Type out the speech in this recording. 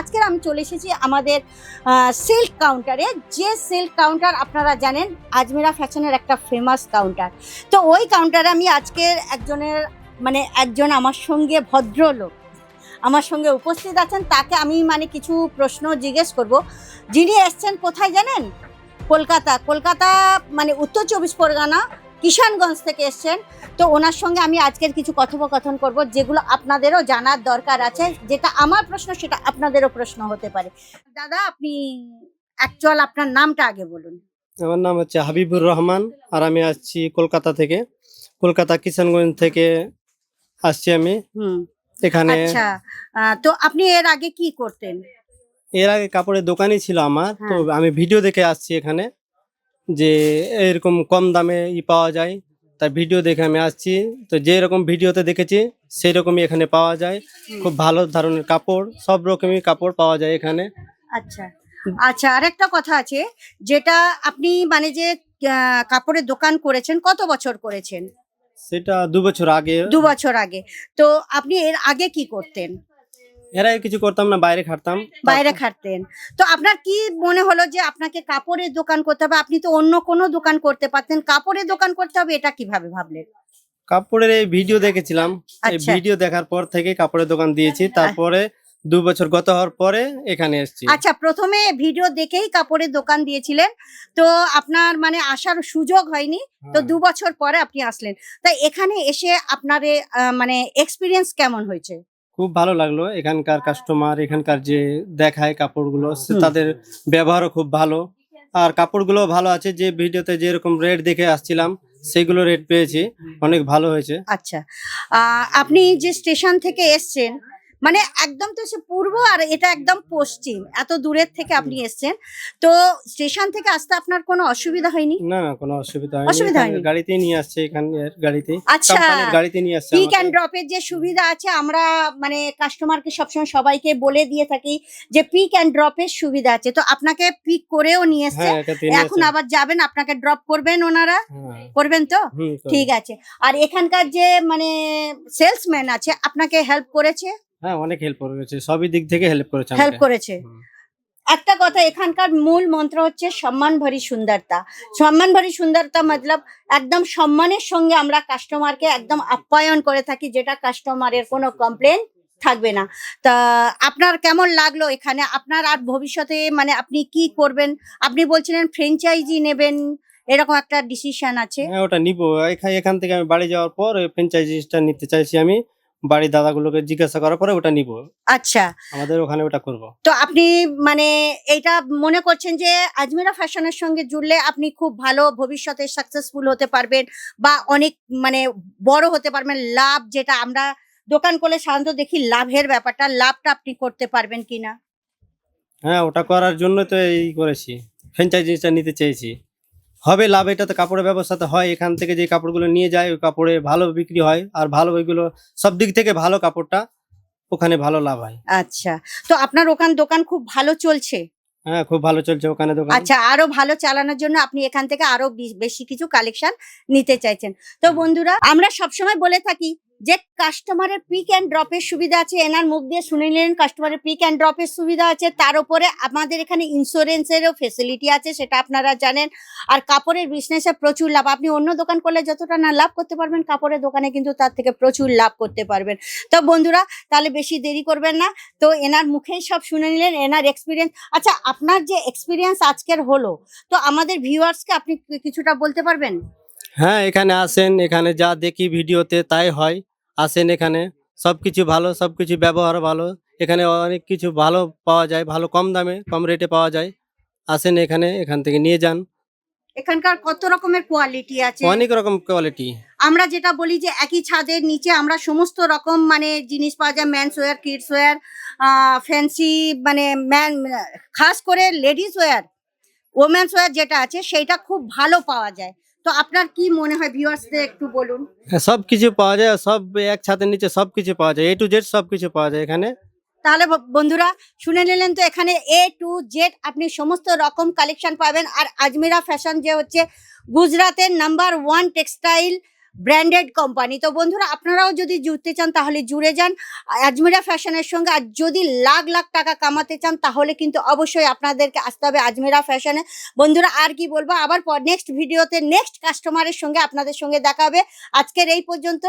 আজকের আমি চলে এসেছি আমাদের সিল্ক কাউন্টারে যে সিল্ক কাউন্টার আপনারা জানেন, আজমেরা ফ্যাশনের একটা ফেমাস কাউন্টার তো ওই কাউন্টারে আমি আজকের একজনের মানে একজন আমার সঙ্গে ভদ্রলোক, আমার সঙ্গে উপস্থিত আছেন। তাকে আমি মানে কিছু প্রশ্ন জিজ্ঞেস করব। যিনি এসছেন কোথায় জানেন? কলকাতা। কলকাতা মানে উত্তর চব্বিশ পরগনা কিষানগঞ্জ থেকে এসছেন। তো ওনার সঙ্গে আমি আজকের কিছু কথোপকথন করব যেগুলো আপনাদেরও জানার দরকার আছে। যেটা আমার প্রশ্ন সেটা আপনাদেরও প্রশ্ন হতে পারে। দাদা আপনি অ্যাকচুয়াল আপনার নামটা আগে বলুন। আমার নাম হচ্ছে হাবিবুর রহমান আর আমি আসছি কলকাতা থেকে। কলকাতা কিষানগঞ্জ থেকে আসছি আমি। এখানে আচ্ছা তো আপনি এর আগে কি করতেন? এর আগে কাপড়ের দোকানই ছিল আমার। তো হ্যাঁ। আমি ভিডিও দেখে আসছি এখানে। যে এরকম কম দামে ই পাওয়া যায় তার ভিডিও দেখে আমি আসছি। তো যে রকম ভিডিওতে দেখেছি সেই রকমই এখানে পাওয়া যায়। খুব ভালো ধরনের কাপড় সব রকমই কাপড় পাওয়া যায় এখানে। আচ্ছা আচ্ছা আরেকটা কথা আছে যেটা আপনি মানে যে কাপড়ের দোকান করেছেন কত বছর করেছেন? সেটা দু বছর আগে। দু বছর আগে। তো আপনি এর আগে কি করতেন? এর আগে কিছু করতাম না বাইরে খাটতাম। বাইরে খাটতেন। তো আপনার কি মনে হলো যে আপনাকে কাপড়ের দোকান করতে হবে? আপনি তো অন্য কোনো দোকান করতে পারতেন। কাপড়ের দোকান করতে হবে এটা কীভাবে ভাবলেন? কাপড়ের এই ভিডিও দেখেছিলাম। এই আচ্ছা। ভিডিও দেখার পর থেকে কাপড়ের দোকান দিয়েছি। তারপরে দু বছর গত হওয়ার পরে এখানে এসেছি। আচ্ছা প্রথমে ভিডিও দেখেই কাপড়ের দোকান দিয়েছিলেন। তো আপনার মানে আসার সুযোগ হয়নি। তো হ্যাঁ। দু বছর পরে আপনি আসলেন। তাই এখানে এসে আপনার এ, আহ, মানে এক্সপিরিয়েন্স কেমন হয়েছে? খুব ভালো লাগল। এখানকার কাস্টমার এখানকার যে দেখায় কাপড়গুলো তাদের ব্যবহারও খুব ভালো। আর কাপড়গুলো ভালো আছে যে ভিডিওতে যেরকম রেট দেখে আসছিলাম সেগুলো রেট পেয়েছি। অনেক ভালো হয়েছে। আচ্ছা। আহ, আপনি যে স্টেশন থেকে এসছেন মানে একদম তো সে পূর্ব আর এটা একদম পশ্চিম। এত দূরের থেকে আপনি এসছেন। তো স্টেশন থেকে আসতে আপনার কোনো অসুবিধা হয়নি? না না কোনো অসুবিধা হয়নি। অসুবিধা হয়নি? গাড়িতেই নিয়ে আসছে এখানে গাড়িতে আচ্ছা গাড়িতে নিয়ে আসছে পিক। অ্যান্ড ড্রপের যে সুবিধা আছে আমরা মানে কাস্টমারকে সবসময় সবাইকে বলে দিয়ে থাকি যে পিক অ্যান্ড ড্রপের সুবিধা আছে। তো আপনাকে পিক করেও নিয়ে এসছে। হ্যাঁ নিয়ে এখন আবার যাবেন আপনাকে ড্রপ করবেন ওনারা। হ্যাঁ, করবেন তো- ঠিক আছে। আর এখানকার যে মানে সেলসম্যান আছে আপনাকে হেল্প করেছে? হ্যাঁ অনেক হেল্প করেছে। সবই দিক থেকে হেল্প করেছে হেল্প করেছে। একটা কথা এখানকার মূল মন্ত্র হচ্ছে সম্মান ভরি সুন্দরতা। সম্মান ভরি সুন্দরতা মতলব একদম সম্মানের সঙ্গে আমরা কাস্টমারকে একদম আপ্যায়ন করে থাকি যেটা কাস্টমারের কোনো কমপ্লেন থাকবে না। তা আপনার কেমন লাগল এখানে? আপনার আর ভবিষ্যতে মানে আপনি কি করবেন? আপনি বলছিলেন ফ্র্যাঞ্চাইজি নেবেন এরকম একটা ডিসিশন আছে। হ্যাঁ ওটা নিবো। এখান থেকে আমি বাড়ি যাওয়ার পর ওই ফ্র্যাঞ্চাইজিসটা নিতে চাইছি আমি। বাড়ির দাদাগুলোকে জিজ্ঞাসা করার পরে ওটা নিবো। আচ্ছা। আমাদের ওখানে ওটা করব। তো আপনি মানে এইটা মনে করছেন যে আজমিরা ফ্যাশনের সঙ্গে জুড়লে আপনি খুব ভালো ভবিষ্যতে সাকসেসফুল হতে পারবেন বা অনেক মানে বড় হতে পারবেন। লাভ যেটা আমরা দোকান করলে সাধারণত দেখি লাভের ব্যাপারটা লাভটা আপনি করতে পারবেন কিনা? হ্যাঁ ওটা করার জন্য তো এই করেছি। ফ্র্যাঞ্চাইজিসটা নিতে চেয়েছি। হবে লাভ এটা তো কাপড়ের ব্যবস্থাতে হয়। এখান থেকে যে কাপড়গুলো নিয়ে যায় ওই কাপড়ে ভালো বিক্রি হয়। আর ভালো ওইগুলো সব দিক থেকে ভালো কাপড়টা ওখানে ভালো লাভ হয়। আচ্ছা তো আপনার ওখান দোকান খুব ভালো চলছে? হ্যাঁ খুব ভালো চলছে ওখানে দোকান। আচ্ছা আরও ভালো চালানোর জন্য আপনি এখান থেকে আরও বেশি কিছু কালেকশন নিতে চাইছেন। তো বন্ধুরা আমরা সবসময় বলে থাকি যে কাস্টমারের পিক অ্যান্ড ড্রপের সুবিধা আছে, এনার মুখ দিয়ে শুনে নিলেন কাস্টমারের পিক অ্যান্ড ড্রপের সুবিধা আছে, তার উপরে আমাদের এখানে ইন্স্যুরেন্সেরও ফেসিলিটি আছে, সেটা আপনারা জানেন। আর কাপড়ের বিজনেসে প্রচুর লাভ। আপনি অন্য দোকান করলে যতটা না লাভ করতে পারবেন, কাপড়ের দোকানে কিন্তু তার থেকে প্রচুর লাভ করতে পারবেন। তো বন্ধুরা, তাহলে বেশি দেরি করবেন না। তো এনার মুখেই সব শুনে নিলেন, এনার এক্সপিরিয়েন্স আচ্ছা আপনার যে এক্সপিরিয়েন্স আজকের হলো, তো আমাদের ভিউয়ার্সকে আপনি কিছুটা বলতে পারবেন? হ্যাঁ এখানে আসেন, এখানে যা দেখি ভিডিওতে তাই হয়। আসেন এখানে। সবকিছু ভালো সব কিছু ব্যবহার ভালো। এখানে অনেক কিছু ভালো পাওয়া যায় ভালো কম দামে কম রেটে পাওয়া যায়। আসেন এখানে এখান থেকে নিয়ে যান। এখানকার কত রকমের কোয়ালিটি আছে? অনেক রকম কোয়ালিটি আমরা যেটা বলি যে একই ছাদের নিচে আমরা সমস্ত রকম মানে জিনিস পাওয়া যায় men's wear kids wear fancy মানে ম্যান খাস করে লেডিস ওয়্যার ওমেন্স ওয়্যার যেটা আছে সেটা খুব ভালো পাওয়া যায়। তো আপনার কি মনে হয় ভিউয়ার্সদের একটু বলুন? হ্যাঁ, সব কিছু পাওয়া যায় সব এক ছাদের নিচে সব কিছু পাওয়া যায় এ টু জেড সব কিছু পাওয়া যায় এখানে। তাহলে বন্ধুরা শুনে নিলেন তো এখানে এ টু জেড আপনি সমস্ত রকম কালেকশন পাবেন। আর আজমিরা ফ্যাশন যে হচ্ছে গুজরাতের number one textile branded company. তো বন্ধুরা, আপনারাও যদি জুড়তে চান, তাহলে জুড়ে যান। আজমিরা ফ্যাশনের সঙ্গে, আর যদি লাখ লাখ টাকা কামাতে চান, তাহলে কিন্তু অবশ্যই আপনাদেরকে আসতে হবে আজমিরা ফ্যাশনে। বন্ধুরা, আর কি বলব? আবার নেক্সট ভিডিওতে নেক্সট কাস্টমারের সঙ্গে আপনাদের সঙ্গে দেখাবে আজকের এই পর্যন্ত।